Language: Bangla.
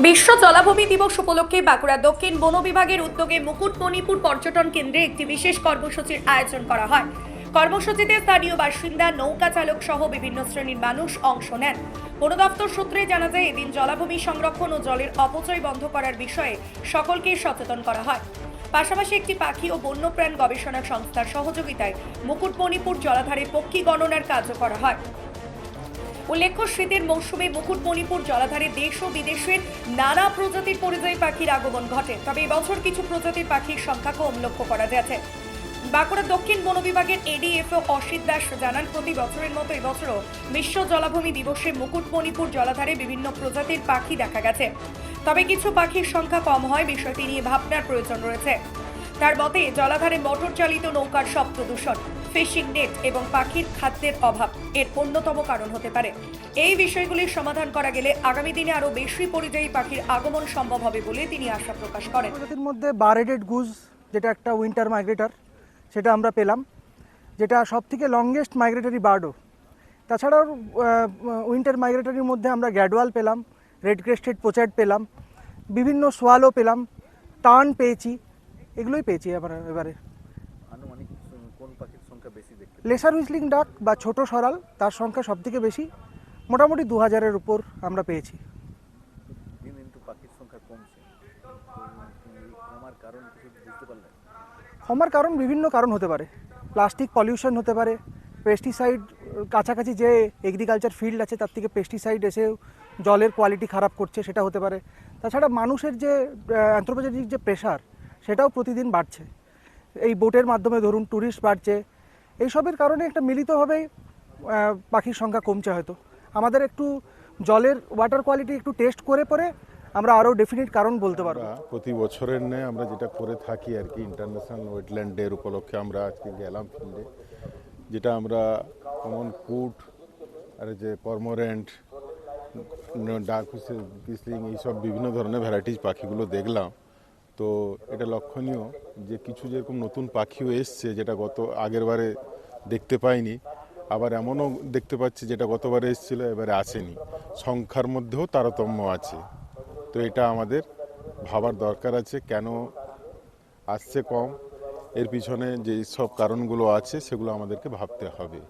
বিশ্ব জলাভূমি দিবস উপলক্ষে বাঁকুড়া দক্ষিণ বন বিভাগের উদ্যোগে মুকুটমণিপুর পর্যটন কেন্দ্রে একটি বিশেষ কর্মসূচির আয়োজন করা হয়। কর্মসূচিতে স্থানীয় বাসিন্দা, নৌকা চালক সহ বিভিন্ন শ্রেণির মানুষ অংশ নেন। বন দপ্তর সূত্রে জানা যায়, এদিন জলাভূমি সংরক্ষণ ও জলের অপচয় বন্ধ করার বিষয়ে সকলকে সচেতন করা হয়। পাশাপাশি একটি পাখি ও বন্যপ্রাণ গবেষণা সংস্থার সহযোগিতায় মুকুটমণিপুর জলাধারে পক্ষী গণনার কাজও করা হয়। উল্লেখ্য, শীতের মৌসুমে মুকুটমণিপুর জলাধারে দেশ ও বিদেশের নানা প্রজাতির পরিযায়ী পাখির আগমন ঘটে। তবে এবছর কিছু প্রজাতির পাখির সংখ্যা কম লক্ষ্য করা গেছে বাঁকুড়া দক্ষিণ বন বিভাগের এডিএফও অসিত দাস জানান, প্রতি বছরের মতো এবছরও বিশ্ব জলাভূমি দিবসে মুকুটমণিপুর জলাধারে বিভিন্ন প্রজাতির পাখি দেখা গেছে। তবে কিছু পাখির সংখ্যা কম হয়, বিষয়টি নিয়ে ভাবনার প্রয়োজন রয়েছে। তার মতে, জলাধারে মোটর চালিত নৌকার শব্দ দূষণ ফিশিং নেট এবং পাখির খাদ্যের অভাব এর অন্যতম কারণ হতে পারে। এই বিষয়গুলির সমাধান করা গেলে আগামী দিনে আরও বেশি পরিযায়ী পাখির আগমন সম্ভব হবে বলে তিনি আশা প্রকাশ করেন। প্রজাতির মধ্যে বারেডেড গুজ, যেটা একটা উইন্টার মাইগ্রেটর সেটা আমরা পেলাম, যেটা সব থেকে লংগেস্ট মাইগ্রেটারি বার্ডও তাছাড়াও উইন্টার মাইগ্রেটারির মধ্যে আমরা গ্যাডওয়াল পেলাম রেড ক্রেস্টেড পোচার্ড পেলাম, বিভিন্ন সোয়ালও পেলাম টার্ন পেয়েছি। এগুলোই পেয়েছি এবার এবারে। আনুমানিক কোন পাখির সংখ্যা বেশি দেখতে লেসার হুইসলিং ডাক বা ছোট সরাল তার সংখ্যা সব থেকে বেশি। মোটামুটি দু হাজারের উপর আমরা পেয়েছি। দিন দিন তো পাখির সংখ্যা কমছে। তো কারণ কিছু বুঝতে পারলেন? ক্ষমার কারণ বিভিন্ন কারণ হতে পারে। প্লাস্টিক পলিউশন হতে পারে। পেস্টিসাইড কাছাকাছি যে এগ্রিকালচার ফিল্ড আছে তার থেকে পেস্টিসাইড এসে জলের কোয়ালিটি খারাপ করছে সেটা হতে পারে। তাছাড়া মানুষের যে অ্যান্থ্রোপোজেনিক যে প্রেশার সেটাও প্রতিদিন বাড়ছে। এই বোটের মাধ্যমে ধরুন ট্যুরিস্ট বাড়ছে। এইসবের কারণে একটা মিলিতভাবেই পাখির সংখ্যা কমছে হয়তো। আমাদের একটু জলের ওয়াটার কোয়ালিটি একটু টেস্ট করে পরে আমরা আরও ডেফিনিট কারণ বলতে পারব। প্রতি বছরের ন্যায় আমরা যেটা করে থাকি আর কি ইন্টারন্যাশনাল ওয়েটল্যান্ড ডের উপলক্ষে আমরা আজকে গেলাম ফিল্ডে যেটা আমরা কমন কুট আর যে পরমোরেন্ট ডাক কিসলিং এইসব বিভিন্ন ধরনের ভ্যারাইটিস পাখিগুলো দেখলাম। তো এটা লক্ষণীয় যে কিছু যেরকম নতুন পাখিও এসছে যেটা গত আগের বারে দেখতে পাইনি, আবার এমনও দেখতে পাচ্ছি যেটা গতবারে এসেছিল, এবারে আসেনি। সংখ্যার মধ্যেও তারতম্য আছে। তো এটা আমাদের ভাবার দরকার আছে, কেন আসছে কম, এর পিছনে যে সব কারণগুলো আছে সেগুলো আমাদেরকে ভাবতে হবে।